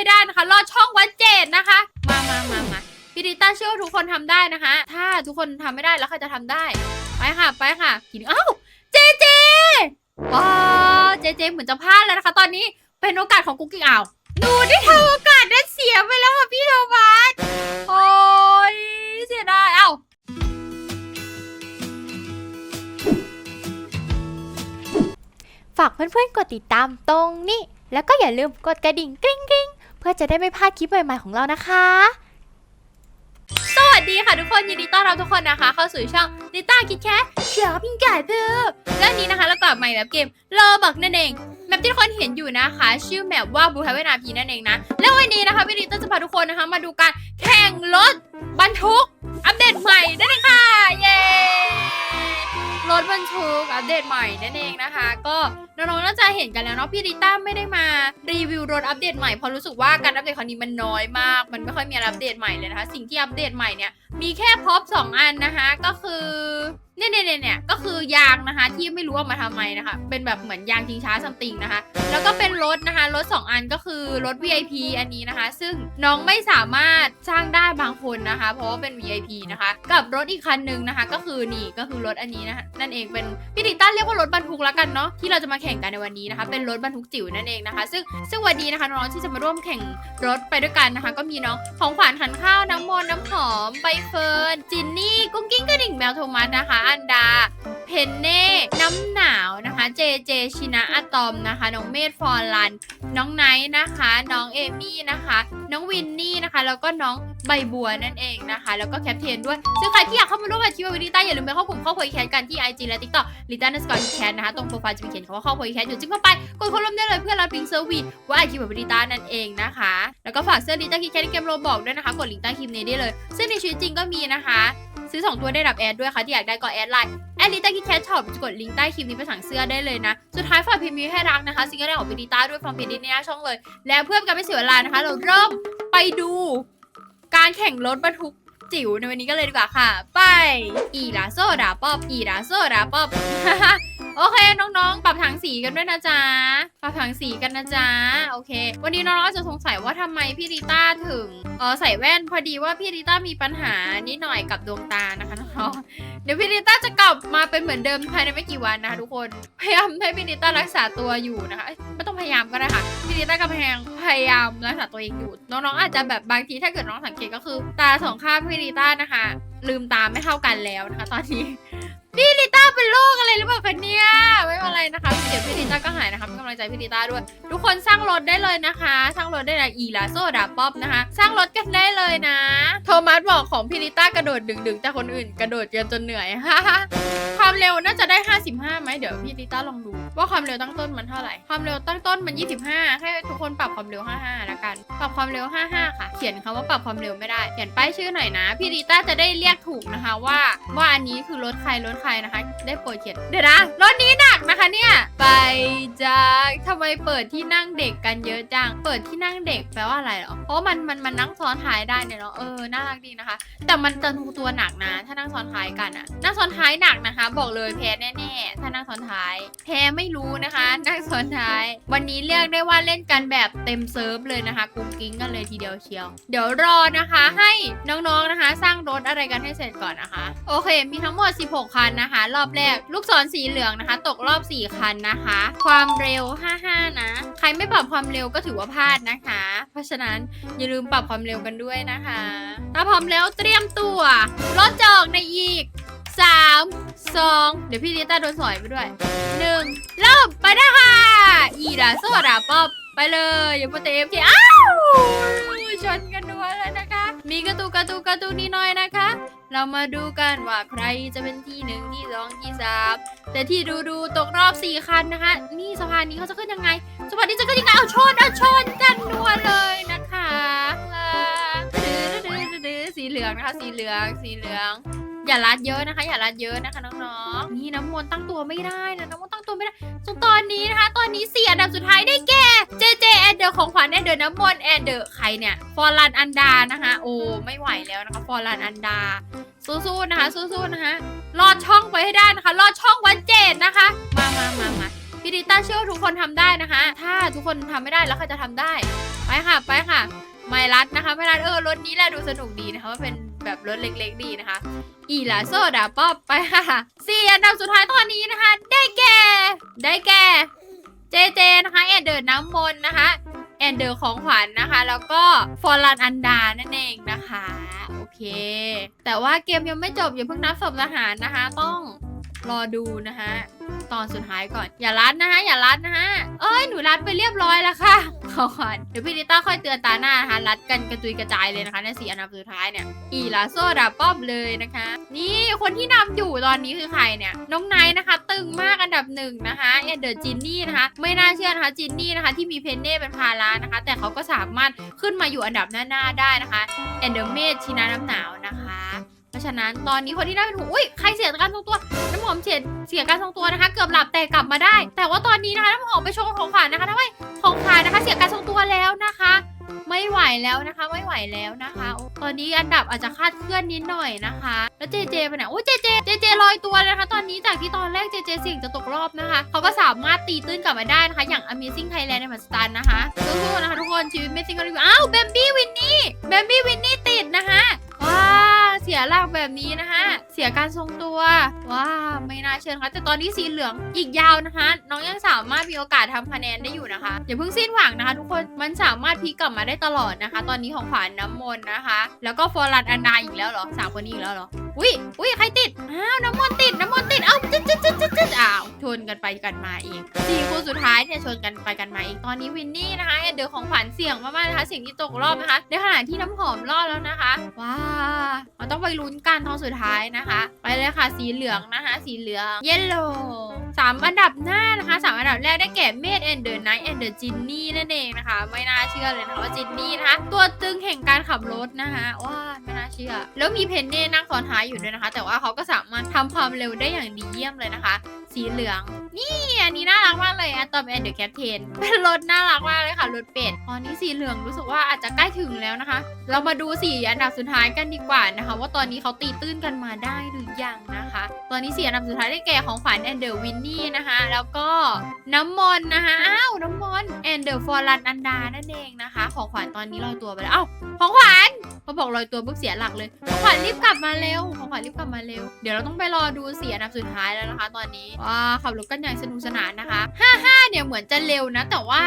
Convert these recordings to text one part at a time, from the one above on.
ให้ได้นะคะรอดช่องวัดเจดนะคะ มามามามาพี่ดิต้าเชื่อว่าทุกคนทำได้นะคะ ถ้าทุกคนทำไม่ได้แล้วใครจะทำได้ ไปค่ะไปค่ะกินอ้าวเจเจว้าเจเจเหมือนจะพลาดแล้วนะคะ ตอนนี้เป็นโอกาสของกุ๊กกิ๊กอ้าวหนูได้ทำโอกาสนั้นเสียไปแล้วค่ะพี่โทมัสโอ้ยเสียดายเอ้าฝากเพื่อนๆกดติดตามตรงนี้ แล้วก็อย่าลืมกดกระดิ่งกริ๊งกริ๊ง เพื่อจะได้ไม่พลาดคลิปใหม่ๆของเรานะคะ สวัสดีค่ะทุกคนยินดีต้อนรับทุกคนนะคะ เข้าสู่ช่องลิต้าคิดแค่เชียร์พิงกายเพื่อเรื่องนี้นะคะเรากลับมาแบบเกมรอบักนั่นเองแมปที่ทุกคนเห็นอยู่นะคะ ชื่อแมปว่าบูทาเวนาพีนั่นเองนะแล้ววันนี้นะคะพี่นิต้าจะพาทุกคนนะคะ มาดูการแข่งรถบรรทุกอัป อัปเดตใหม่นั่นเองนะคะ ก็น้องๆน่าจะเห็นกันแล้วเนาะพี่ริต้าไม่ได้มารีวิวรถอัปเดตใหม่เพราะรู้สึกว่าการอัปเดตครั้งนี้มันน้อยมาก มันไม่ค่อยมีอัปเดตใหม่เลยนะคะ สิ่งที่อัปเดตใหม่เนี่ยมีแค่พ็อปสองอันนะคะ ก็คือ เนี่ยเนี่ยเนี่ยเนี่ยก็คือยางนะคะ ที่ไม่รู้ว่ามาทำไมนะคะ เป็นแบบเหมือนยางชิงช้าซัมติงนะคะ แล้วก็เป็นรถนะคะ รถสองอันก็คือรถ VIP อันนี้นะคะ ซึ่งน้องไม่สามารถสร้างได้บางคนนะคะ เพราะว่าเป็น VIP นะคะ กับรถอีกคันหนึ่งนะคะ ก็คือนี่ก็คือรถอันนี้นะคะนั่นเองเป็นพี่ติต้าเรียกว่ารถบรรทุกแล้วกันเนาะที่เราจะมาแข่งกันในวันนี้นะคะ เป็นรถบรรทุกจิ๋วนั่นเองนะคะ ซึ่งซึ่งวันนี้นะคะน้องๆที่จะมาร่วมแข่งรถไปด้วยกันนะคะ ก็มีน้องของขวัญขันข้าวน้ำมนต์น้ำหอมใบเฟิร์นจินนี่กุ้งกิ้งกระดิ่งแมวโทมัสนะคะอันดา เพนเน่ น้ำหนาวนะคะเจเจชินะอะตอมนะคะ น้องเมธฟอร์ลัน น้องไนท์นะคะ น้องเอมี่นะคะ น้องวินนี่นะคะ แล้วก็น้องใบบัวนั่นเองนะคะ แล้วก็แคปเทนด้วย ซึ่งใครที่อยากเข้ามาร่วมกับชีวิวินิต้าอย่าลืมไปเข้ากลุ่มข้าคุยแคสกันที่ IG และ TikTok ลิต้านัสกอร์แคสนะคะ ตรงโปรไฟล์จะมีเขียนคำว่าข้าคุยแคสอยู่จิ้มเข้าไป กดเข้าร่วมได้เลยเพื่อรับลิงก์เซอร์วิสว่าไอคิววินิต้านั่นเองนะคะ แล้วก็ฝากเสื้อลิต้าคิดแคสในเกมโรบอกด้วยนะคะ กดลิงก์ใต้คลิปนี้ได้เลย ซึ่งในชีวิตจริงก็มีนะคะ ซื้อ 2 ตัวได้รับแอดด้วยค่ะที่อยากได้ก็แอดไลน์แอดลิต้าคิดแคทช็อปกดลิงก์ใต้คลิปนี้ไปสั่งเสื้อได้เลยนะ สุดท้ายฝากพิมพ์มีให้รักนะคะซิงเกิลแรกของพีดีต้าด้วยฟังเพลงดีในหน้าช่องเลย แล้วเพื่อกันไม่เสียเวลานะคะ เราเริ่มไปดูการแข่งรถบรรทุก จิ๋วในวันนี้ก็เลยดีกว่าค่ะ ไปอีลาโซดาป๊อบอีลาโซดาป๊อบโอเคน้องๆ ปรับถังสีกันด้วยนะจ๊ะ ปรับถังสีกันนะจ๊ะ โอเค วันนี้น้องๆจะสงสัยว่าทำไมพี่ริต้าถึงเออใส่แว่นพอดีว่าพี่ริต้ามีปัญหานิดหน่อยกับดวงตานะคะน้องเดี๋ยวพี่ริต้าจะกลับมาเป็นเหมือนเดิมภายในไม่กี่วันนะคะทุกคน พยายามให้พี่ริต้ารักษาตัวอยู่นะคะ ไม่ต้องพยายามก็ได้ค่ะ พี่ริต้ากำแพงพยายามรักษาตัวเองอยู่ น้องๆอาจจะแบบบางทีถ้าเกิดน้องสังเกตก็คือ ตาสองข้างพี่ริต้านะคะ ลืมตาไม่เท่ากันแล้วนะคะ ตอนนี้ พี่ลิต้าเป็นโรคอะไรหรือเปล่าคะเนี่ยไม่เป็นไรนะคะเดี๋ยวพี่ลิต้าก็หายนะคะเป็นกำลังใจพี่ลิต้าด้วย ทุกคนสร้างรถได้เลยนะคะ สร้างรถได้เลยอีลาโซดาป๊อปนะคะ สร้างรถกันได้เลยนะ โทมัสบอกของพี่ลิต้ากระโดดดึงๆแต่คนอื่นกระโดดกันจนเหนื่อยความเร็วน่าจะได้ 55ไหมเดี๋ยวพี่ลิต้าลองดูว่าความเร็วตั้งต้นมันเท่าไหร่ความเร็วตั้งต้นมัน 25 ให้ทุกคนปรับความเร็ว 55แล้วกัน ปรับความเร็ว 55 ค่ะ เขียนคำว่าปรับความเร็วไม่ได้เขียนป้ายชื่อหน่อยนะ พี่ลิต้าจะได้เรียกถูกนะคะว่า ว่าอันนี้คือรถใครรถใครนะคะ ได้โปรดเขียนเดี๋ยวนะรถนี้หนักนะคะเนี่ย ไปจากทำไมเปิดที่นั่งเด็กกันเยอะจัง เปิดที่นั่งเด็กแปลว่าอะไรหรอ เพราะมันมันมันนั่งซ้อนท้ายได้เนี่ยเนาะ เออ น่ารักดีนะคะ แต่มันจะดูตัวหนักนะ ถ้านั่งซ้อนท้ายกันอะนั่งซ้อนท้ายหนักนะคะ บอกเลยแพ้แน่ๆ ถ้านั่งซ้อนท้าย แพ้ไม่รู้นะคะ นั่งซ้อนท้าย วันนี้เรียกได้ว่าเล่นกันแบบเต็มเซิร์ฟเลยนะคะ กุ้งกิ้งกันเลยทีเดียวเชียว เดี๋ยวรอนะคะ ให้น้องๆนะคะ สร้างรถอะไรกันให้เสร็จก่อนนะคะ โอเค มีทั้งหมด 16 คันนะคะ รอบแรก ลูกศรสีเหลืองนะคะ ตกรอบ 4 คันนะคะ ความเร็ว 55 นะ ใครไม่ปรับความเร็วก็ถือว่าพลาดนะคะ เพราะฉะนั้นอย่าลืมปรับความเร็วกันด้วยนะคะ ถ้าพร้อมแล้วเตรียมตัวรถจอกในอีก 3 2 เดี๋ยวพี่ลิต้าโดนสอยไปด้วย 1 เริ่มไปได้ค่ะอีดาโซดาป๊อบไปเลยอย่าพูดเต็มที่อ้าวชนกันด้วยแล้วนะคะ มีกระตูกระตูกระตูนิดหน่อยนะคะ เรามาดูกันว่าใครจะเป็นที่หนึ่งที่สองที่สามแต่ที่ดูดูๆตกรอบสี่คันนะคะ นี่สะพานนี้เขาจะขึ้นยังไงสะพานนี้จะขึ้นยังไงเอาชนเอาชนกันนัวเลยนะคะดื้อๆๆๆสีเหลืองนะคะ สีเหลืองสีเหลือง อย่ารัดเยอะนะคะ อย่ารัดเยอะนะคะน้องๆ นี่น้ำมนต์ตั้งตัวไม่ได้นะน้ำมนต์ตั้งตัวไม่ได้ส่วนตอนนี้นะคะ ตอนนี้เสียอันดับสุดท้ายได้แก่เจเจแอนเดอร์ของขวัญแอนเดอร์น้ำมนต์แอนเดอร์ใครเนี่ยฟอร์ลันอันดานะคะโอ้ไม่ไหวแล้วนะคะฟอร์ลันอันดาสู้ๆนะคะสู้ๆนะคะรอดช่องไปให้ได้นะคะรอดช่องวันเจดนะคะ มามามามาพี่ดิต้าเชื่อว่าทุกคนทำได้นะคะ ถ้าทุกคนทำไม่ได้แล้วใครจะทำได้ ไปค่ะ ไปค่ะ ไม่รัดนะคะ ไม่รัดเออรถนี้แหละดูสนุกดีนะคะว่าเป็น แบบรถเล็กๆดีนะคะ อีลาโซดาป๊อปไปค่ะสี่อันดับสุดท้ายตอนนี้นะคะ ได้แก่ ได้แก่ เจเจนะคะแอนเดอร์น้ำมนต์นะคะแอนเดอร์ของขวัญนะคะ แล้วก็ฟอร์ลันอันดานั่นเองนะคะ โอเค แต่ว่าเกมยังไม่จบอย่าเพิ่งนับศพทหารนะคะ ต้อง รอดูนะคะตอนสุดท้ายก่อน อย่ารัดนะคะอย่ารัดนะคะเอ้ยหนูรัดไปเรียบร้อยแล้วค่ะขอก่อนเดี๋ยวพี่ดิต้าค่อยเตือนตาหน้านะคะรัดกันกระจุยกระจายเลยนะคะในสีอันดับสุดท้ายเนี่ยอีลาโซดาป๊อบเลยนะคะ นี่คนที่นำอยู่ตอนนี้คือใครเนี่ยน้องไนท์นะคะ ตึงมากอันดับหนึ่งนะคะเอเดอร์จินนี่นะคะ ไม่น่าเชื่อนะคะจินนี่นะคะ ที่มีเพนเน่เป็นภาระนะคะ แต่เขาก็สามารถขึ้นมาอยู่อันดับหน้าๆได้นะคะเอนเดอร์เมดชินาน้ำหนาวนะคะ เพราะฉะนั้นตอนนี้คนที่ได้เป็นหูอุ้ยใครเสียการทรงตัว น้ำหอมเสียเสียการทรงตัวนะคะ เกือบหลับแต่กลับมาได้ แต่ว่าตอนนี้นะคะน้ำหอมไปโชว์ของขวัญนะคะทำไมของขวัญนะคะ เสียการทรงตัวแล้วนะคะ ไม่ไหวแล้วนะคะ ไม่ไหวแล้วนะคะ ตอนนี้อันดับอาจจะคาดเคลื่อนนิดหน่อยนะคะ แล้วเจเจไปไหนโอ้ยเจเจเจเจลอยตัวเลยนะคะ ตอนนี้จากที่ตอนแรกเจเจเสี่ยงจะตกรอบนะคะเขาก็สามารถตีตื้นกลับมาได้นะคะ อย่าง Amazing Thailand ในมัสตันนะคะสู้ๆนะคะทุกคนชีวิตไม่ซิงกันอยู่อ้าวแบมบี้วินนี่แบมบี้วินนี่ติดนะคะว้า เสียหลักแบบนี้นะคะเสียการทรงตัวว้าไม่น่าเชื่อนะคะแต่ตอนนี้สีเหลืองอีกยาวนะคะ น้องยังสามารถมีโอกาสทำคะแนนได้อยู่นะคะอย่าเพิ่งสิ้นหวังนะคะ ทุกคนมันสามารถพลิกกลับมาได้ตลอดนะคะ ตอนนี้ของขวัญน้ำมนต์นะคะ แล้วก็ฟอรันอันดาอีกแล้วเหรอสามคนนี้อีกแล้วเหรออุ้ยอุ้ยใครติดอ้าวน้ำมนต์ติดน้ำมนต์ติดเอ้าจึ๊ดจึ๊ดจึ๊ดจึ๊ดจึ๊ดอ้าวชนกันไปกันมาเอีกสี่คนสุดท้ายเนี่ยชนกันไปกันมาเอีกตอนนี้วินนี่นะคะเดี๋ยวของขวัญเสี่ยงมากๆนะคะเสี่ยงที่ตกรอบนะคะในขณะที่น้ำหอมรอดแล้วนะคะว้าต้องไปลุ้นกันตอนสุดท้ายนะคะ ไปเลยค่ะสีเหลืองนะคะ สีเหลืองเยลโล่สามอันดับหน้านะคะสามอันดับแรกได้แก่เมดแอนเดอร์ไนท์แอนเดอร์จินนี่นั่นเองนะคะ ไม่น่าเชื่อเลยนะคะว่าจินนี่นะคะ ตัวตึงแห่งการขับรถนะคะว้าไม่น่าเชื่อ แล้วมีเพนเน่นั่งซ้อนท้ายอยู่ด้วยนะคะ แต่ว่าเขาก็สามารถทำความเร็วได้อย่างดีเยี่ยมเลยนะคะ สีเหลืองนี่อันนี้น่ารักมากเลยอะตอมแอนเดอร์แคปเทนเป็นรถน่ารักมากเลยค่ะรถเป็ดตอนนี้สีเหลืองรู้สึกว่าอาจจะใกล้ถึงแล้วนะคะ เรามาดูสีอันดับสุดท้ายกันดีกว่านะคะ ว่าตอนนี้เขาตีตื้นกันมาได้หรือยังนะคะ ตอนนี้สีอันดับสุดท้ายได้แก่ของขวัญแอนเดอร์วินนี่นะคะ แล้วก็น้ำมนต์นะคะอ้าวน้ำมนต์แอนเดอร์ฟอร์ลันอันดานั่นเองนะคะ ของขวัญตอนนี้ลอยตัวไปแล้วเอ้าของขวัญพอบอกลอยตัวปุ๊บเสียหลักเลยของขวัญรีบกลับมาเร็วของขวัญรีบกลับมาเร็ว เดี๋ยวเราต้องไปรอดูสีอันดับสุดท้ายแล้วนะคะ ตอนนี้ว้าขับรถกันอย่างสนุกสนานนะคะ 55 เนี่ยเหมือนจะเร็วนะ แต่ว่า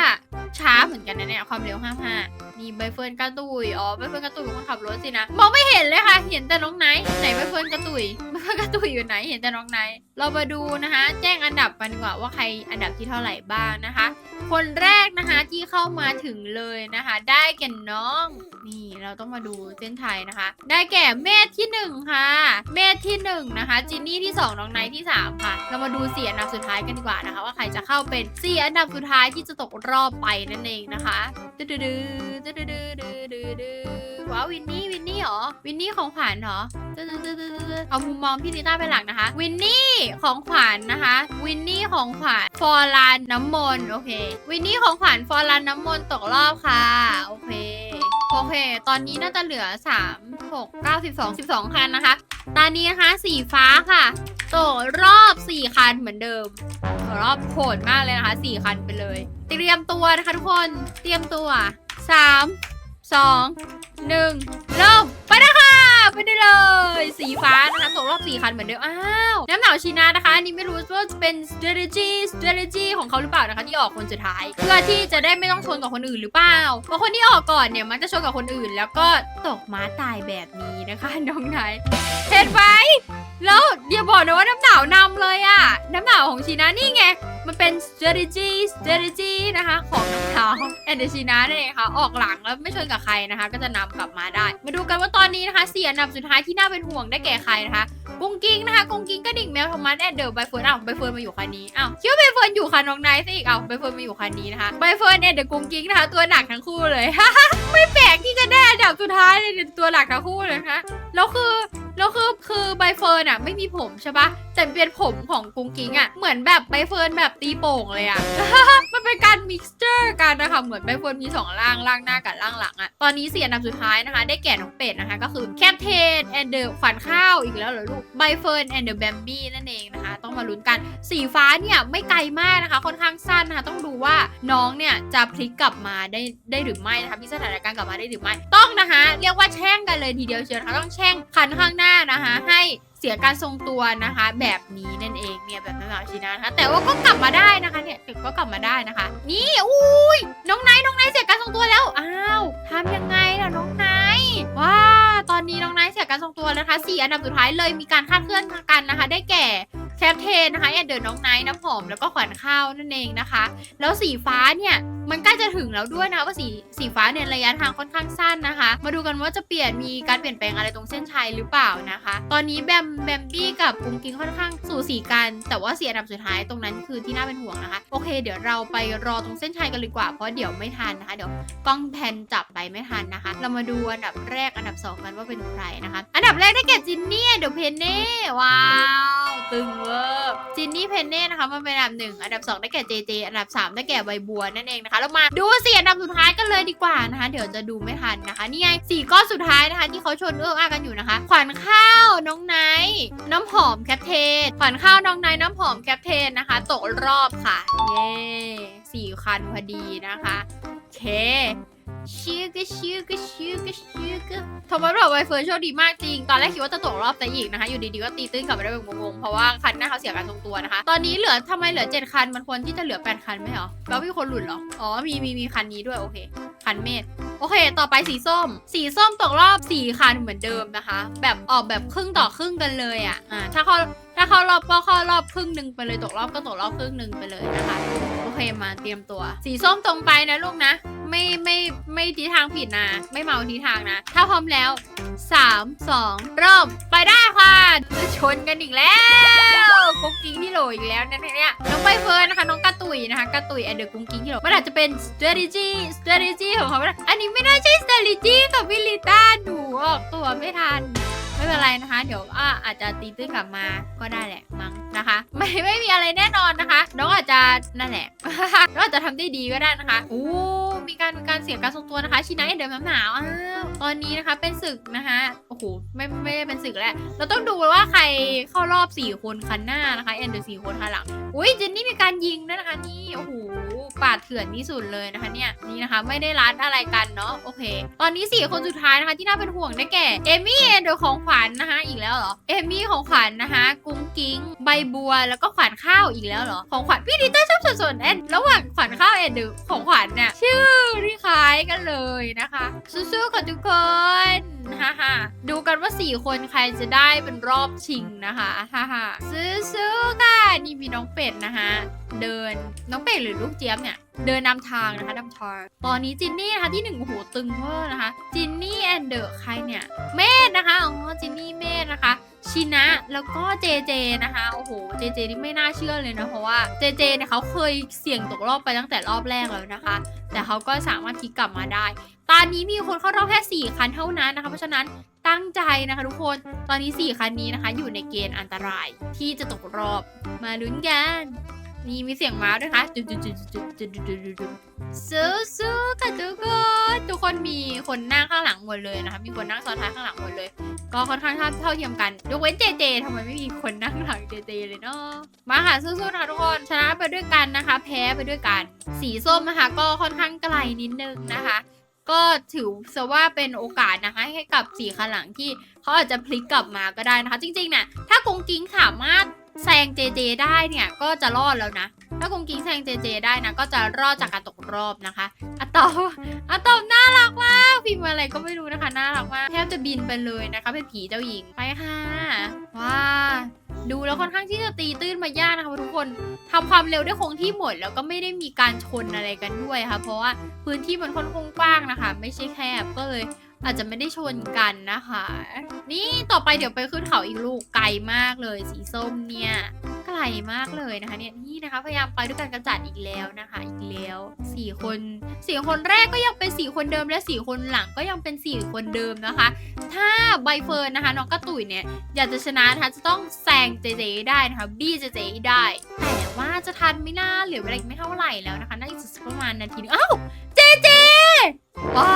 ช้าเหมือนกันนะเนี่ยความเร็ว 55 นี่ใบเฟิร์นกระตุย อ๋อใบเฟิร์นกระตุยเป็นคนขับรถสินะ มองไม่เห็นเลยค่ะ เห็นแต่น้องไนท์ไหนใบเฟิร์นกระตุยใบเฟิร์นกระตุยอยู่ไหน เห็นแต่น้องไนท์เรามาดูนะคะ แจ้งอันดับกันดีกว่าว่าใครอันดับที่เท่าไหร่บ้างนะคะ คนแรกนะคะที่เข้ามาถึงเลยนะคะ ได้แก่น้อง นี่เราต้องมาดูเส้นไทยนะคะ ได้แก่เมธที่หนึ่งค่ะ เมธที่หนึ่งนะคะจินนี่ที่สองน้องไนท์ที่สามค่ะ เรามาดูสี่อันดับสุดท้ายกันดีกว่านะคะ ว่าใครจะเข้าเป็นสี่อันดับสุดท้ายที่จะตกรอบไปนั่นเองนะคะดื้อดื้อดื้อดื้อด้อดืด้อว้าววินนี่วินนี่เหรอวินนี่ของขวัญเหรอเดื้อด้อดื้อด้อเอามุมมองพี่ลิต้าเป็นหลักนะคะ วินนี่ของขวัญนะคะ วินนี่ของขวัญฟอร์ลานน้ำมนต์โอเค วินนี่ของขวัญฟอร์ลานน้ำมนต์ตกรอบค่ะโอเค โอเค ตอนนี้น่าจะเหลือ 3 6 9 12 12 คันนะคะ ตอนนี้นะคะสีฟ้าค่ะตกรอบ 4 คันเหมือนเดิมตกรอบโหดมากเลยนะคะ 4 คันไปเลย เตรียมตัวนะคะทุกคน เตรียมตัว 3 2 1 เริ่ม ไปนะคะ ไปได้เลย สีฟ้านะคะตกรอบ4คันเหมือนเดิมอ้าวน้ำหนาวชีนานะคะอันนี้ไม่รู้ว่าจะเป็น strategy strategy ของเขาหรือเปล่านะคะที่ออกคนสุดท้าย เพื่อที่จะได้ไม่ต้องชนกับคนอื่นหรือเปล่าเพราะคนที่ออกก่อนเนี่ยมันจะชนกับคนอื่น แล้วก็ตกม้าตายแบบนี้นะคะน้องนายเห็นไหมแล้วอย่าบอกนะว่าน้ำหนาวนำเลยอะน้ำหนาวของชีนานี่ไงมันเป็น strategy strategy นะคะ ของน้องเท้าแอนเดชีนานั่นเองค่ะ ออกหลังแล้วไม่ชนกับใครนะคะ ก็จะนำกลับมาได้ มาดูกันว่าตอนนี้นะคะ เสียอันดับสุดท้ายที่น่าเป็นห่วงได้แก่ใครนะคะกุ้งกิ้งนะคะกุ้งกิ้งก็ดิ่งแมวทอมัสแอดเดอร์ใบเฟิร์นอ้าวใบเฟิร์นมาอยู่คันนี้อ้าวคิดว่าใบเฟิร์นอยู่คันน้องไนท์ซะอีกอ้าวใบเฟิร์นมาอยู่คันนี้นะคะใบเฟิร์นแอดเดอร์กุ้งกิ้งนะคะตัวหนักทั้งคู่เลย ไม่แปลกที่จะได้อันดับสุดท้ายเลยเนี่ยตัวหนักทั้งคู่เลยนะคะแล้วคือ แล้วคือคือใบเฟิร์นอะไม่มีผมใช่ปะแต่เป็นผมของกุ้งกิ้งอะเหมือนแบบใบเฟิร์นแบบตีโป่งเลยอะ มันเป็นการมิกซ์เจอร์กันนะคะเหมือนใบเฟิร์นมีสองล่างล่างหน้ากับล่างหลังอะตอนนี้เสียนดับสุดท้ายนะคะ ได้แก่น้องเป็ดนะคะ ก็คือแคปเทนแอนเดอร์ขวัญข้าวอีกแล้วเหรอลูกใบเฟิร์นแอนเดอร์แบมบี้นั่นเองนะคะ ต้องมาลุ้นกันสีฟ้าเนี่ยไม่ไกลมากนะคะ ค่อนข้างสั้นนะคะต้องดูว่าน้องเนี่ยจะพลิกกลับมาได้ได้หรือไม่นะคะมีสถานการณ์กลับมาได้หรือไม่ต้องนะคะ เรียกว่าแช่งกันเลยทีเดียวเชียวนะคะต้องแช่งคันข้างหน้านะคะ ให้เสียการทรงตัวนะคะ แบบนี้นั่นเองเนี่ยแบบนั้นแบบชินะนะคะ แต่ว่าก็กลับมาได้นะคะเนี่ยแต่ก็กลับมาได้นะคะ นี่อุ้ยน้องไนท์น้องไนท์เสียการทรงตัวแล้วอ้าวทำยังไงล่ะน้องไนท์ว้าตอนนี้น้องไนท์เสียการทรงตัวแล้วนะคะสี่อันดับสุดท้ายเลยมีการคาดเคลื่อนกันนะคะ ได้แก่ แคปเทนนะคะแอนเดอร์น้องไนท์น้ำหอมแล้วก็ขวัญข้าวนั่นเองนะคะ แล้วสีฟ้าเนี่ยมันใกล้จะถึงแล้วด้วยนะว่าสีสีฟ้าเนี่ยระยะทางค่อนข้างสั้นนะคะ มาดูกันว่าจะเปลี่ยนมีการเปลี่ยนแปลงอะไรตรงเส้นชัยหรือเปล่านะคะ ตอนนี้แบมแบมบี้กับกุ้งกิ้งค่อนข้างสู่สีกัน แต่ว่าสีอันดับสุดท้ายตรงนั้นคือที่น่าเป็นห่วงนะคะ โอเค เดี๋ยวเราไปรอตรงเส้นชัยกันเลยดีกว่าเพราะเดี๋ยวไม่ทันนะคะเดี๋ยวกล้องแพนจับไปไม่ทันนะคะ เรามาดูอันดับแรกอันดับสองกันว่าเป็นใครนะคะ อันดับแรกได้แก่จินนี่เดอะเพนเน่ว้าวตึงอจินนี่เพนเน่นะคะมาเป็นอันดับหนึ่งอันดับสองได้แก่เจเจอันดับสามได้แก่ใบบัวนั่นเองนะคะเรามาดูสี่อันดับสุดท้ายกันเลยดีกว่านะคะเดี๋ยวจะดูไม่ทันนะคะนี่ไงสี่ก้อนสุดท้ายนะคะที่เขาชนเอื้ออ้ากันอยู่นะคะ ขวัญข้าวน้องไนท์น้ำหอมแคปเทนขวัญข้าวน้องไนท์น้ำหอมแคปเทนนะคะตกรอบค่ะเย้สี่คันพอดีนะคะเค ชิวกะชิวกะชิวกะชิวกะโทมัสบอกใบเฟิร์นโชคดีมากจริง ตอนแรกคิดว่าจะตกรอบแต่อีกนะคะ อยู่ดีๆก็ตีตื้นกลับมาได้แบบงงๆ เพราะว่าคันหน้าเขาเสียการทรงตัวนะคะ ตอนนี้เหลือทำไมเหลือ 7 คัน มันควรที่จะเหลือ 8 คันไหมหรอแล้วมีคนหลุดหรอ อ๋อ มีมีมีคันนี้ด้วยโอเค คันเมธโอเค ต่อไปสีส้ม สีส้มตกรอบ4คันเหมือนเดิมนะคะ แบบออกแบบครึ่งต่อครึ่งกันเลยอะ อ่า ถ้าเขาถ้าเขารอบก็เข้ารอบครึ่งหนึ่งไปเลย ตกรอบก็ตกรอบครึ่งหนึ่งไปเลยนะคะ เคมาเตรียมตัว สีส้มตรงไปนะลูกนะ ไม่ไม่ไม่ทิศทางผิดนะ ไม่เมาทิศทางนะ ถ้าพร้อมแล้ว 3 2 เริ่มไปได้ค่ะจะชนกันอีกแล้วกุ๊กกิ้งที่โหลอีกแล้วนะเนี่ยน้องใบเฟิร์นนะคะน้องกระตุยนะคะกระตุยแอนเดอร์กุ๊กกิ้งที่โหลมันอาจจะเป็น strategy strategy ของเขาอันนี้ไม่น่าใช่ strategy กับวิลิต้าหนูออกตัวไม่ทัน ไม่เป็นไรนะคะ เดี๋ยวอะอาจจะตีตื้นกลับมาก็ได้แหละมั้งนะคะ ไม่ไม่มีอะไรแน่นอนนะคะ น้องอาจจะนั่นแหละ น้องอาจจะทำได้ดีก็ได้นะคะโอ้ มีการมีการเสียการทรงตัวนะคะชินะเดิน้ำหนาวอ้าวตอนนี้นะคะเป็นศึกนะคะโอ้โหไม่ไม่ได้เป็นศึกแล้ว เราต้องดูว่าใครเข้ารอบ4คนคันหน้านะคะเอ็นเดอร์สี่คนคันหลังอุ้ยเจนนี่มีการยิงด้วยนะคะนี่โอ้โหปาดเถื่อนที่สุดเลยนะคะเนี่ยนี่นะคะไม่ได้รัดอะไรกันเนาะโอเค ตอนนี้สี่คนสุดท้ายนะคะที่น่าเป็นห่วงได้แก่เอมี่เอ็นเดอร์ของขวัญนะคะอีกแล้วเหรอเอมี่ของขวัญนะคะกุ้งกิ้ง ใบบัวแล้วก็ขวัญข้าวอีกแล้วเหรอของขวัญพี่ดิเตอร์ชอบสับสนแอนระหว่างขวัญข้าวแอนเดอร์ของขวัญเนี่ยชื่อที่คล้ายกันเลยนะคะสู้ๆค่ะทุกคนฮ่าฮ่าดูกันว่าสี่คนใครจะได้เป็นรอบชิงนะคะฮ่าฮ่าสู้ๆค่ะนี่มีน้องเป็ดนะคะเดินน้องเป็ดหรือลูกเจี๊ยบเนี่ยเดินนำทางนะคะนำทางตอนนี้จินนี่นะคะที่หนึ่งโอ้โหตึงเวอร์นะคะจินนี่แอนเดอร์ใครเนี่ยเมธนะคะอ๋อจินนี่เมธนะคะ ชินะแล้วก็เจเจนะคะโอ้โหเจเจนี่ไม่น่าเชื่อเลยนะเพราะว่าเจเจเนี่ยเขาเคยเสี่ยงตกรอบไปตั้งแต่รอบแรกแล้วนะคะ แต่เขาก็สามารถพลิกกลับมาได้ ตอนนี้มีคนเข้ารอบแค่4คันเท่านั้นนะคะ เพราะฉะนั้นตั้งใจนะคะทุกคนตอนนี้ 4คันนี้นะคะ อยู่ในเกณฑ์อันตรายที่จะตกรอบมาลุ้นกันนี่มีเสียงม้าด้วยค่ะจุดจุดจุดจุดจุดจุดจุดสู้สู้ค่ะทุกคน ทุกคนมีคนนั่งข้างหลังหมดเลยนะคะมีคนนั่งซ้อนท้ายข้างหลังหมดเลย ก็ค่อนข้างเท่าเทียมกันยกเว้นเจเจทำไมไม่มีคนนั่งหลังเจเจเลยเนาะมาค่ะสู้ๆนะคะทุกคนชนะไปด้วยกันนะคะ แพ้ไปด้วยกัน สีส้มนะคะก็ค่อนข้างไกลนิดนึงนะคะ ก็ถือซะว่าเป็นโอกาสนะคะให้กับสีข้างหลังที่เขาอาจจะพลิกกลับมาก็ได้นะคะ จริงๆเนี่ยถ้ากงกิ้งสามารถ แซงเจเจได้เนี่ยก็จะรอดแล้วนะ ถ้าคงกิ้งแซงเจเจได้นะ ก็จะรอดจากการตกรอบนะคะอะตอมอะตอมน่ารักมากพิมพ์อะไรก็ไม่รู้นะคะน่ารักมากแทบจะบินไปเลยนะคะเป็นผีเจ้าหญิงไปค่ะว้าดูแล้วค่อนข้างที่จะตีตื้นมายากนะคะทุกคนทำความเร็วได้คงที่หมดแล้วก็ไม่ได้มีการชนอะไรกันด้วยค่ะ เพราะว่าพื้นที่มันค่อนข้างกว้างนะคะ ไม่ใช่แคบก็เลย อาจจะไม่ได้ชนกันนะคะ นี่ต่อไปเดี๋ยวไปขึ้นเขาอีกลูกไกลมากเลย สีส้มเนี่ยไกลมากเลยนะคะเนี่ยนี่นะคะ พยายามไปด้วยกันกระจัดอีกแล้วนะคะ อีกแล้วสี่คนสี่คนแรกก็ยังเป็นสี่คนเดิมและสี่คนหลังก็ยังเป็นสี่คนเดิมนะคะ ถ้าใบเฟิร์นนะคะน้องกระตุยเนี่ยอยากจะชนะนะคะจะต้องแซงเจเจได้นะคะบี้เจเจได้แต่ว่าจะทันไม่น่าเหลือเวลาอีกไม่เท่าไหร่แล้วนะคะน่าจะสักประมาณนาทีนึงอ้าว เจเจว้า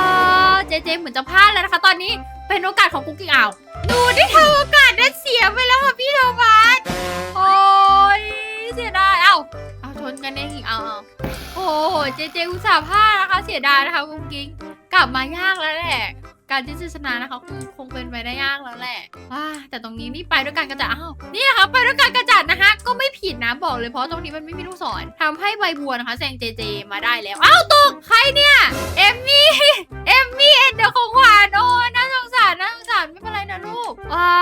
เจเจเหมือนจะพลาดแล้วนะคะ ตอนนี้เป็นโอกาสของกุ๊กกิ๊กอ้าวหนูได้ทำโอกาสนั้นเสียไปแล้วค่ะพี่โทมัสโอ้ยเสียดายเอ้าเอาชนกันเองอีกเอาเอาโอ้โหเจเจอุตส่าห์พลาดนะคะ เสียดายนะคะกุ๊กกิ๊กกลับมายากแล้วแหละ การที่จะชนะนะคะคงคงเป็นไปได้ยากแล้วแหละว้าแต่ตรงนี้นี่ไปด้วยการกระจัดอ้าวนี่นะคะไปด้วยการกระจัดนะคะก็ไม่ผิดนะบอกเลยเพราะตรงนี้มันไม่มีลูกศรทำให้ใบบัวนะคะแซงเจเจมาได้แล้วอ้าวตกใครเนี่ยเอมมี่เอมมี่เอ็นเดอร์ของขวานโอ้น่าสงสารน่าสงสารไม่เป็นไรนะลูกว้า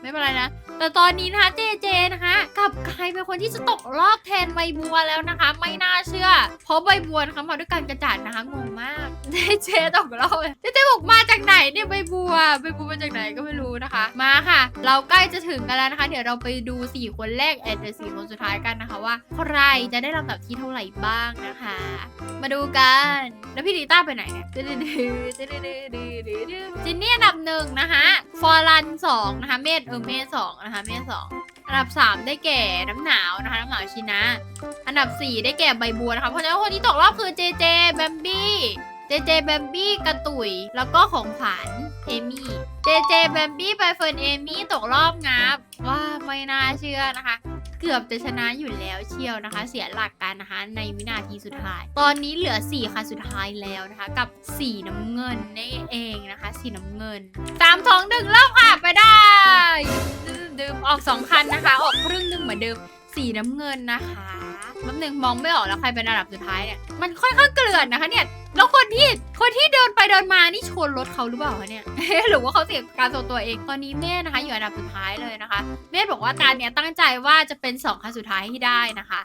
ไม่เป็นไรนะ แต่ตอนนี้นะคะเจเจนะคะกลับกลายเป็นคนที่จะตกรอบแทนใบบัวแล้วนะคะ ไม่น่าเชื่อ เพราะใบบัวนะคะมาด้วยการกระจาดนะคะงงมากเจเจตกรอบเจเจบอกมาจากไหนเนี่ยใบบัวใบบัวมาจากไหนก็ไม่รู้นะคะ มาค่ะ เราใกล้จะถึงกันแล้วนะคะ เดี๋ยวเราไปดูสี่คนแรกแอนเดอร์สี่คนสุดท้ายกันนะคะว่า ใครจะได้ลำดับที่เท่าไหร่บ้างนะคะ มาดูกันแล้วพี่ดีต้าไปไหนเนี่ยจินนี่อันดับหนึ่งนะคะฟอรันสองนะคะเมธเออเมธสองนะคะเมธสองอันดับสามได้แก่น้ำหนาวนะคะน้ำหนาวชินะ อันดับสี่ได้แก่ใบบัวนะคะเพราะฉะนั้นคนที่ตกรอบคือเจเจแบมบี้เจเจแบมบี้กระตุยแล้วก็ของขวัญเอมี่เจเจแบมบี้ใบเฟิร์นเอมี่ตกรอบงับว่าไม่น่าเชื่อนะคะเกือบจะชนะอยู่แล้วเชียวนะคะ เสียหลักกันนะคะในวินาทีสุดท้าย ตอนนี้เหลือ 4คันสุดท้ายแล้วนะคะ กับสีน้ำเงินนี่เองนะคะ สีน้ำเงินสามสองหนึ่งเริ่มค่ะไปได้ ดิมออกสองคันนะคะ ออกครึ่งหนึ่งเหมือนเดิม สีน้ำเงินนะคะแป๊บหนึงมองไม่ออกแล้วใครเป็นอันดับสุดท้ายเนี่ย มันค่อนข้างเกลื่อนนะคะเนี่ย แล้วคนที่คนที่เดินไปเดินมานี่ชนรถเขาหรือเปล่าคะเนี่ย หรือว่าเขาเสียการทรงตัวเองตอนนี้เมธนะคะ อยู่อันดับสุดท้ายเลยนะคะ เมธบอกว่าการเนี้ยตั้งใจว่าจะเป็น2คันสุดท้ายให้ได้นะคะ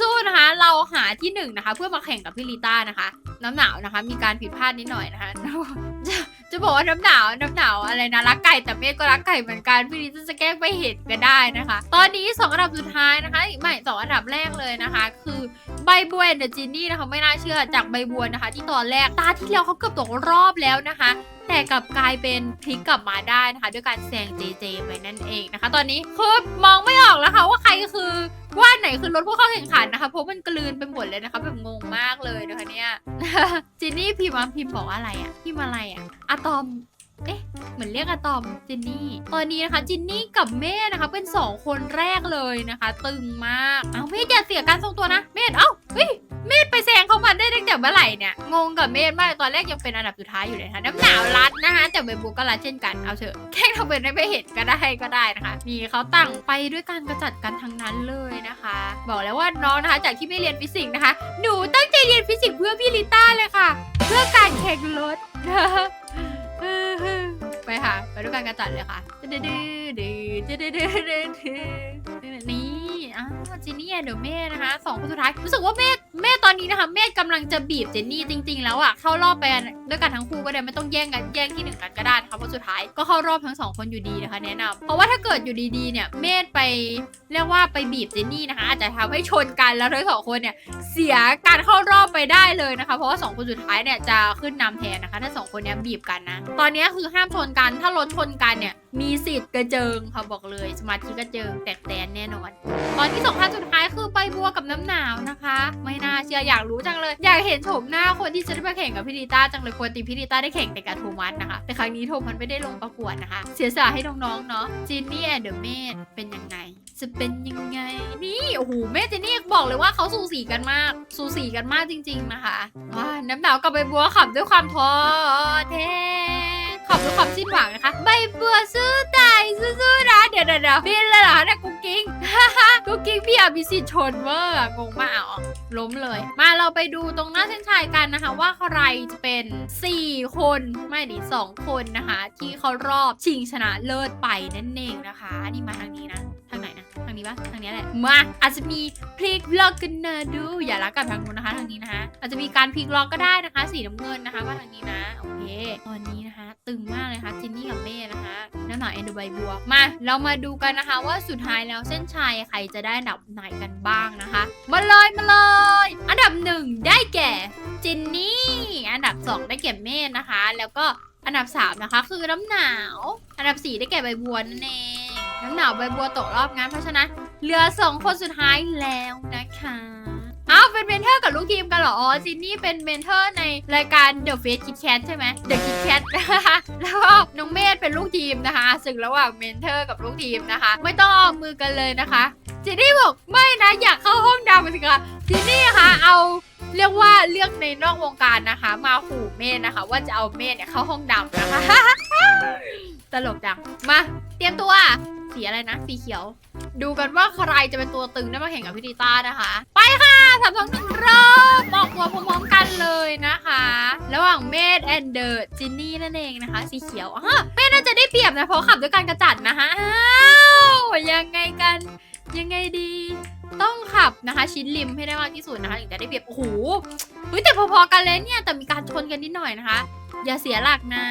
สู้ๆนะคะ เราหาที่หนึ่งนะคะ เพื่อมาแข่งกับพี่ลิต้านะคะ น้ำหนาวนะคะ มีการผิดพลาดนิดหน่อยนะคะจะจะบอกว่าน้ำหนาวน้ำหนาวอะไรนะรักไก่แต่เมฆก็รักไก่เหมือนกันพี่ลิต้าจะแกล้งไปเห็นก็ได้นะคะ ตอนนี้สองอันดับสุดท้ายนะคะไม่สองอันดับแรกเลยนะคะ คือ ใบบัวเดอะจินนี่นะคะไม่น่าเชื่อจากใบบัวนะคะ ที่ตอนแรกตาที่แล้วเขาเกือบตกรอบแล้วนะคะ แต่กลับกลายเป็นพลิกกลับมาได้นะคะ ด้วยการแซงเจเจไปนั่นเองนะคะ ตอนนี้คือมองไม่ออกแล้วค่ะว่าใครคือว่าไหนคือรถผู้เข้าแข่งขันนะคะเพราะมันกลืนไปหมดเลยนะคะแบบงงมากเลยนะคะเนี่ยจินนี่พิมพ์มาพิมพ์บอกว่าอะไรอะพิมพ์อะไรอะอะตอม เอ๊ะ เหมือนเรียกอะตอมจินนี่ ตอนนี้นะคะจินนี่กับเมธนะคะ เป็นสองคนแรกเลยนะคะ ตึงมาก เอาเมธอย่าเสียการทรงตัวนะ เมธเอ้าเฮ้ยเมธไปแซงเขามาได้ตั้งแต่เมื่อไหร่เนี่ย งงกับเมธมากตอนแรกยังเป็นอันดับสุดท้ายอยู่เลยนะคะน้ำหนาวรัดนะคะแต่เบบูก็รัดเช่นกัน เอาเถอะ แค่ทำเป็นไม่เห็นก็ได้ก็ได้นะคะ มีเขาตั้งไปด้วยการกระจัดกันทั้งนั้นเลยนะคะ บอกแล้วว่าน้องนะคะ จากที่ไม่เรียนฟิสิกส์นะคะ หนูตั้งใจเรียนฟิสิกส์เพื่อพี่ลิต้าเลยค่ะ เพื่อการแข่งรถ กระจัดเลยค่ะดื้อดื้อดื้อด้อดื้อด้อนี่อะจีนียเดี๋ยวเม่นะคะสองคนสุดท้ายรู้สึกว่าเม่ ธเมธตอนนี้นะคะเมธกำลังจะบีบเจนนี่จริง ๆ แล้วอะเข้ารอบไปด้วยกันทั้งคู่ก็ได้ไม่ต้องแย่งกันแย่งที่หนึ่งกันก็ได้นะคะเพราะสุดท้ายก็เข้ารอบทั้งสองคนอยู่ดีนะคะ แนะนำเพราะว่าถ้าเกิดอยู่ดีๆเนี่ยเมธไปเรียกว่าไปบีบเจนนี่นะคะอาจจะทำให้ชนกันแล้วทั้งสองคนเนี่ย เสียการเข้ารอบไปได้เลยนะคะ เพราะว่าสองคนสุดท้ายเนี่ยจะขึ้นนำแทนนะคะ ถ้าสองคนเนี้ยบีบกันนะ ตอนนี้คือห้ามชนกัน ถ้ารถชนกันเนี่ยมีสิทธิ์กระเจิงค่ะบอกเลยสมาธิกระเจิงแตกแตนแน่นอน ตอนที่สองคันสุดท้ายคือใบบัวกับน้ำหนาวนะคะ ไม่น่าเชื่ออยากรู้จังเลย อยากเห็นโฉมหน้าคนที่จะได้มาแข่งกับพี่ดีต้าจังเลยปกติพี่ดีต้าได้แข่งแต่กับโทมัสนะคะ แต่ครั้งนี้โทมัสไม่ได้ลงประกวดนะคะ เสียสละให้น้องๆเนาะจินนี่แอนเดอะเมดเป็นยังไงจะเป็นยังไงนี่โอ้โหแม่เจนี่บอกเลยว่าเขาสูสีกันมากสูสีกันมากจริง ๆนะคะว้าน้ำหนาวกับใบบัวขับด้วยความท้อแท้ ขับด้วยความสิ้นหวังนะคะ ใบบัวสู้ตายสู้ๆนะเดี๋ยวเดี๋ยวเดี๋ยวบินเลยเหรอเนี่ยกุ๊กกิ๊งกุ๊กกิ๊งพี่อภิสิทธิ์ชนเวอร์งงมากอะล้มเลย มาเราไปดูตรงหน้าเส้นชัยกันนะคะ ว่าใครจะเป็น 4 คนไม่ดิ2คนนะคะ ที่เขารอบชิงชนะเลิศไปนั่นเองนะคะนี่มาทางนี้นะ นี้ปะทางนี้แหละ มา อาจจะมีพลิกล็อกกันนะดู อย่ารักกับทางนู้นนะคะ ทางนี้นะคะ อาจจะมีการพลิกล็อกก็ได้นะคะ สีน้ำเงินนะคะมาทางนี้นะ โอเค ตอนนี้นะคะ ตึงมากเลยค่ะจินนี่กับเม่นะคะน้ำหนักเอ็นดูใบบัว มา เรามาดูกันนะคะ ว่าสุดท้ายแล้วเส้นชัยใครจะได้อันดับไหนกันบ้างนะคะ มาเลยมาเลย อันดับหนึ่งได้แก่จินนี่ อันดับสองได้แก่เม่นะคะ แล้วก็ อันดับสามนะคะ คือน้ำหนาว อันดับสี่ได้แก่ใบบัวนั่นเองน้ำหนาวใบบัวตกรอบงานเพราะฉะนั้นเหลือสองคนสุดท้ายแล้วนะคะอ้าวเป็นเมนเทอร์กับลูกทีมกันเหรออ๋อจินนี่เป็นเมนเทอร์ในรายการ The Face Kit Kat ใช่ไหม The Kit Kat นะคะแล้วก็น้องเมธเป็นลูกทีมนะคะศึกระหว่างเมนเทอร์กับลูกทีมนะคะ ไม่ต้องเอามือกันเลยนะคะ จินนี่บอกไม่นะอยากเข้าห้องดำสิคะจินนี่คะเอาเรียกว่าเรื่องในนอกวงการนะคะ มาขู่เมธนะคะ ว่าจะเอาเมธเนี่ยเข้าห้องดำนะคะ ตลกจังมาเตรียมตัวสีอะไรนะ สีเขียว ดูกันว่าใครจะเป็นตัวตึงได้มาแข่งกับพี่ดิต้านะคะ ไปค่ะสามสองหนึ่งเริ่มบอกตัวพร้อมๆกันเลยนะคะ ระหว่างเมดแอนเดอร์จินนี่นั่นเองนะคะ สีเขียวอะเมดน่าจะได้เปรียบนะเพราะขับด้วยการกระจัดนะคะอ้าวยังไงกัน ยังไงดี ต้องขับนะคะ ชิ้นริมให้ได้มากที่สุดนะคะถึงจะได้เปรียบโอ้โหเฮ้ยแต่พอๆกันเลยเนี่ยแต่มีการชนกันนิดหน่อยนะคะ อย่าเสียหลักนะ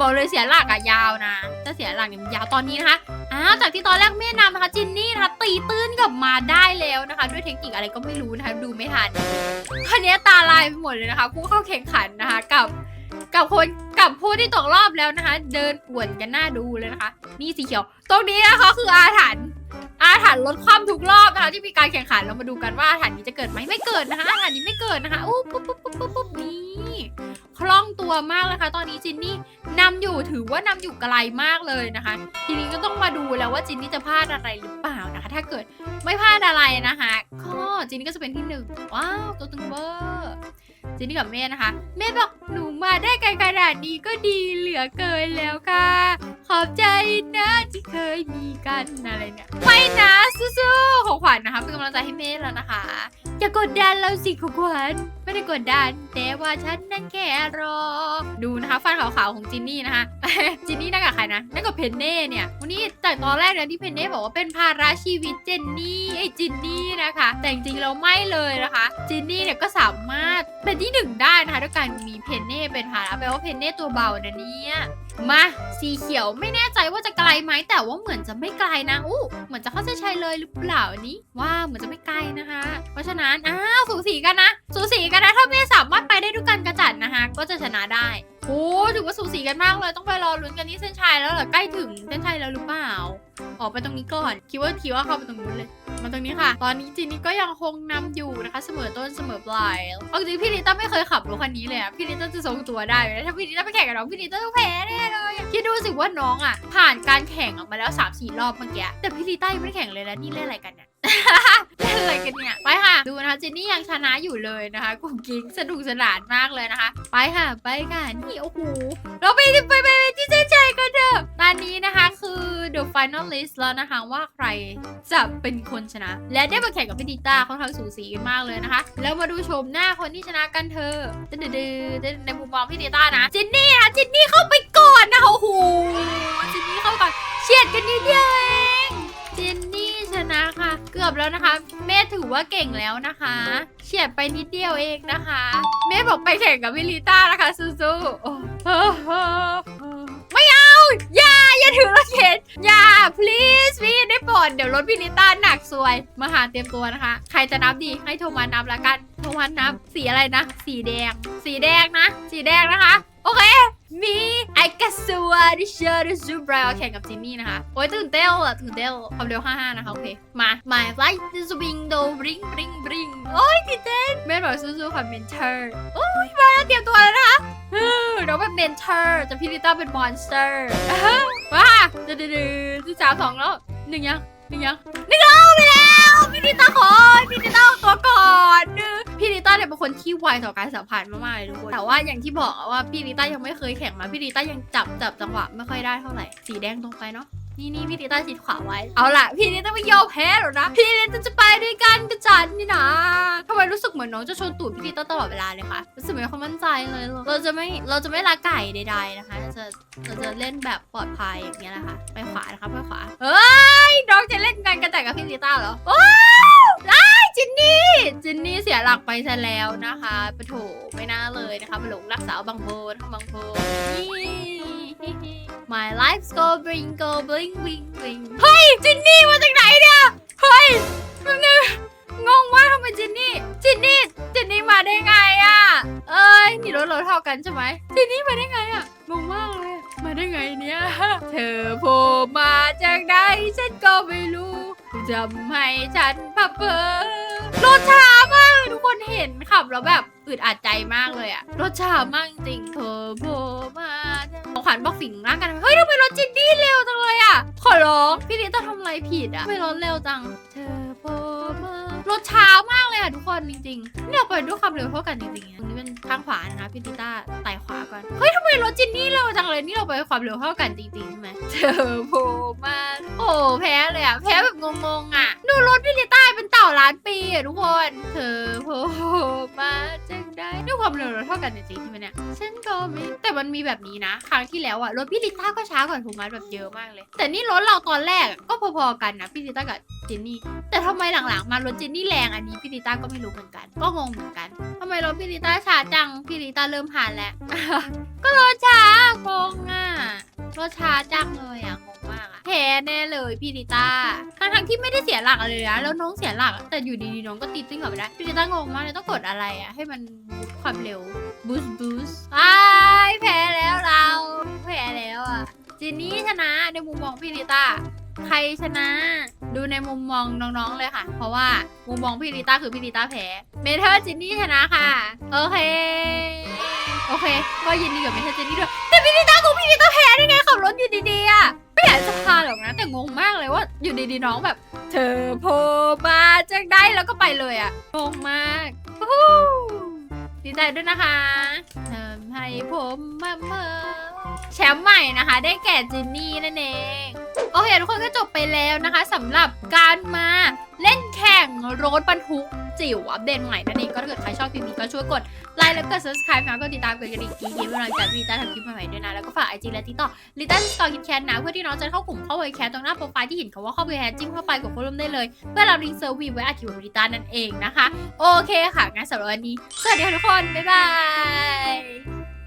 บอกเลยเสียหลักอะยาวนะถ้าเสียหลักเนี่ยมันยาวตอนนี้นะคะอ้าวจากที่ตอนแรกเม่นำนะคะจินนี่นะคะตีตื้นกลับมาได้แล้วนะคะ ด้วยเทคนิคอะไรก็ไม่รู้นะคะ ดูไม่ทันคราวนี้ตาลายไปหมดเลยนะคะผู้เข้าแข่งขันนะคะกับ กับคนกับผู้ที่ตกรอบแล้วนะคะ เดินป่วนกันหน้าดูเลยนะคะ นี่สีเขียว ตรงนี้นะคะคืออาถรรพ์อาถรรพ์ลดความทุกรอบนะคะที่มีการแข่งขันเรามาดูกันว่าอาถรรพ์นี้จะเกิดไหมไม่เกิดนะคะอาถรรพ์นี้ไม่เกิดนะคะอู้ปุ๊บปุ๊บปุ๊บปุ๊บปุ๊บนี่ คล่องตัวมากเลยค่ะตอนนี้จินนี่นำอยู่ถือว่านำอยู่ไกลมากเลยนะคะ ทีนี้ก็ต้องมาดูแล้วว่าจินนี่จะพลาดอะไรหรือเปล่านะคะ ถ้าเกิดไม่พลาดอะไรนะคะก็จินนี่ก็จะเป็นที่หนึ่งว้าวตัวตึงเบอร์จินนี่กับเมย์นะคะเมย์บอกหนูมาได้ไกลขนาดนี้ก็ดีเหลือเกินแล้วค่ะ ขอบใจนะที่เคยมีกันอะไรเนี่ยไม่นะสู้ๆของขวัญนะคะเป็นกำลังใจให้เมย์แล้วนะคะ อย่ากดดันเราสิของขวัญไม่ได้กดดัน แต่ว่าฉันนั่นแค่รอ ดูนะคะ ฟันขาวๆของจินนี่นะคะ จินนี่นั่งกับใครนะนั่งกับเพนเน่เนี่ย วันนี้จากตอนแรกเนี่ยที่เพนเน่บอกว่าเป็นภาระชีวิตเจนนี่ไอ้จินนี่นะคะ แต่จริงๆเราไม่เลยนะคะ จินนี่เนี่ยก็สามารถเป็นที่หนึ่งได้นะคะด้วยการมีเพนเน่เป็นภาระแปลว่าเพนเน่ตัวเบานะเนี่ย มาสีเขียวไม่แน่ใจว่าจะไกลไหมแต่ว่าเหมือนจะไม่ไกลนะอู้เหมือนจะเข้าเส้นชัยเลยหรือเปล่าอันนี้ว่าเหมือนจะไม่ไกลนะคะ เพราะฉะนั้นอ้าวสูสีกันนะ สูสีกันนะถ้าไม่สามารถไปได้ด้วยกันกระจัดนะคะ ก็จะชนะได้ โอ้ถือว่าสูสีกันมากเลยต้องไปรอลุ้นกันที่เส้นชัยแล้วเหรอใกล้ถึงเส้นชัยแล้วหรือเปล่า ออกไปตรงนี้ก่อนคิดว่าคิดว่าเข้าไปตรงนู้นเลยมาตรงนี้ค่ะ ตอนนี้จีนี่ก็ยังคงนำอยู่นะคะ เสมอต้นเสมอปลายเอาจริงพี่ลิต้าไม่เคยขับรถคันนี้เลยอะพี่ลิต้าจะทรงตัวได้ไหมถ้าพี่ลิต้าไปแข่งกับน้องพี่ลิต้าต้องแพ้แน่เลยคิดดูสิว่าน้องอะผ่านการแข่งออกมาแล้ว3ามสี่รอบเมื่อกี้แต่พี่ลิต้ายังไม่แข่งเลยแล้วนี่เล่นอะไรกันเนี่ย เล่นอะไรกันเนี่ย ไปค่ะ ดูนะคะจินนี่ยังชนะอยู่เลยนะคะกุ๊กกิ๊กสนุกสนานมากเลยนะคะ ไปค่ะ ไปค่ะ นี่โอ้โห เราไปไปไปไปที่เส้นชัยกันเถอะตอนนี้นะคะคือ the final list แล้วนะคะว่าใครจะเป็นคนชนะ และได้มาแข่งกับพี่ดิต้าค่อนข้างสูสีกันมากเลยนะคะ แล้วมาดูชมหน้าคนที่ชนะกันเธอะดื้อดื้อในมุมมองพี่ดิต้านะจินนี่นะเข้ อว่าเก่งแล้วนะคะ เฉียดไปนิดเดียวเองนะคะ เมธบอกไปแข่งกับพี่ลิต้านะคะสู้ๆโอ้ไม่เอาอย่าอย่าถือรถเข็นอย่า please พี่ได้โปรดเดี๋ยวรถพี่ลิต้าหนักซวย มาหาเตรียมตัวนะคะ ใครจะนับดีให้โทมัสนับละกันโทมัสนับสีอะไรนะ สีแดง สีแดงนะ สีแดงนะคะ โอเค มีไอกัสวาดิเชอร์ดิซูบราวแข่งกับจินนี่นะคะ โอ้ยตื่นเต้นอะตื่นเต้นความเร็ว 55 นะคะ โอเค มา my flight is window bring bring bring โอ้ยตื่นเต้นแม่บอกสู้ๆค่ะเมนเทอร์โอ้ยมาแล้วเตรียมตัวแล้วนะคะเราเป็นเมนเทอร์จะพี่ลิต้าเป็นมอนสเตอร์ว้าดื้อดื้อที่สามสองแล้วหนึ่งยังหนึ่งยังหนึ่งเอาไปแล้วพี่ลิต้าขอพี่ลิต้าเอาตัวก่อน พี่ลิต้าเนี่ยเป็นคนที่ไวต่อการสัมผัสมากๆเลยทุกคน แต่ว่าอย่างที่บอกอะว่าพี่ลิต้ายังไม่เคยแข่งมา พี่ลิต้ายังจับจับจังหวะไม่ค่อยได้เท่าไหร่ สีแดงตรงไปเนาะ นี่นี่พี่ลิต้าชิดขวาไว้ เอาล่ะ พี่ลิต้าไม่ยอมแพ้หรอกนะ พี่ลิต้าจะไปด้วยกันกับฉันนี่นะทำไมรู้สึกเหมือนน้องจะชนตูดพี่ลิต้าตลอดเวลาเลยค่ะรู้สึกไม่ค่อยมั่นใจเลย เราจะไม่ เราจะไม่ละไก่ใดๆนะคะเราจะ เราจะเล่นแบบปลอดภัยอย่างเงี้ยนะคะ ไปขวานะคะไปขวา เฮ้ย น้องจะเล่นกันกระแต่กับพี่ลิต้าเหรอว้าว จินนี่ จินนี่เสียหลักไปซะแล้วนะคะปะโถไม่น่าเลยนะคะมาหลงรักสาวบางโบนะคะบางโบนี่ My life's go bring go bling bling bling เฮ้ย จินนี่มาจากไหนเนี่ย เฮ้ยมันงงงมากทำไมจินนี่ จินนี่ จินนี่มาได้ไงอะเอ้ยนี่รถเราเท่ากันใช่ไหมจินนี่มาได้ไงอะงงมากเลย มาได้ไงเนี่ย เธอโผล่มาจากไหนฉันก็ไม่รู้ จำให้ฉันพับเพอรถช้ามาก ทุกคนเห็นขับแล้วแบบอึดอัดใจมากเลยอะรถช้ามากจริงเธอโบมาของขวัญบอกสิ่งร่างกันเฮ้ยทำไมรถจินนี่เร็วจังเลยอะขอร้อง พี่ลิต้าทำอะไรผิดอะทำไมรถเร็วจัง เธอโบมา รถช้ามากเลยอะทุกคนจริงๆเนี่ยไปด้วยความเร็วเท่ากันจริงๆอะตรงนี้เป็นทางขวานะคะพี่ลิต้าไต่ขวาก่อนเฮ้ยทำไมรถจินนี่เร็วจังเลยนี่เราไปความเร็วเท่ากันจริงๆใช่ไหมเธอโผล่มาโอ้แพ้เลยอะแพ้แบบงงๆอะดูรถพี่ลิต้าเป็นเต่าล้านปีอะทุกคนเธอโผล่มาจังได้ด้วยความเร็วเราเท่ากันจริงๆใช่ไหมเนี่ยฉันก็ไม่แต่มันมีแบบนี้นะ ครั้งที่แล้วอะรถพี่ลิต้าก็ช้ากว่าถูกมัดแบบเยอะมากเลย แต่นี่รถเราตอนแรกอะก็พอๆกันนะพี่ลิต้ากับจินนี่แต่ทำไมหลังๆมารถจินนี่แรงอันนี้พี่ลิต้าก็ไม่รู้เหมือนกัน ก็งงเหมือนกันทำไมรถพี่ลิต้าช้าจังพี่ลิต้าเริ่มผ่านแล้ว ก็รถช้างงอะรถช้าจังเลยอะงงมากอะแพ้แน่เลยพี่ลิต้าทั้งทั้งที่ไม่ได้เสียหลักเลยนะแล้วน้องเสียหลัก แต่อยู่ดีๆน้องก็ตีติ้งกลับไปได้พี่ลิต้างงมากเลยต้องกดอะไรอะให้มันความเร็วบูสบูสอ้ายแพ้แล้วเราแพ้แล้วอะจินนี่ชนะในมุมมองพี่ลิต้า ใครชนะ ดูในมุมมองน้องๆเลยค่ะ เพราะว่ามุมมองพี่ลิต้าคือพี่ลิต้าแพ้เมเทอร์จินนี่ชนะค่ะ โอเค โอเค ก็ยินดีกับเมเทอร์จินนี่ด้วยแต่พี่ลิต้ากูพี่ลิต้าแพ้ได้ไงขับรถอยู่ดีๆอะไม่อยากจะพาหรอกนะแต่งงมากเลยว่าอยู่ดีๆน้องแบบ เธอโผล่มาจากได้แล้วก็ไปเลยอะงงมากดีใจด้วยนะคะทำให้ผมมาเมอแชมป์ใหม่นะคะ ได้แก่จินนี่นั่นเอง โอเคทุกคนก็จบไปแล้วนะคะสำหรับการมาเล่นแข่งรถบรรทุกจิ๋วอัปเดตใหม่นั่นเองก็ถ้าเกิดใครชอบคลิปนี้ก็ช่วยกดไลค์แล้วก็ subscribe นะก็ติดตามกดกระดิ่งกิ๊งๆเป็นกำลังใจให้ลิต้าทำคลิปใหม่ๆด้วยนะ แล้วก็ฝากไอจีและติดต่อลิต้าสตอร์คิดแคทนะ เพื่อที่น้องจะเข้ากลุ่มเข้าไวแคทตรงหน้าโปรไฟล์ที่เห็นคำว่าเข้าไปแคทจิ้มเข้าไปกดโฟลมได้เลย เพื่อเรับลิงเซอร์วีไว้อาทิตย์ของลิต้านั่นเองนะคะ โอเคค่ะงั้นสำหรับวันนี้สวัสดีค่ะทุกคนบ๊ายบาย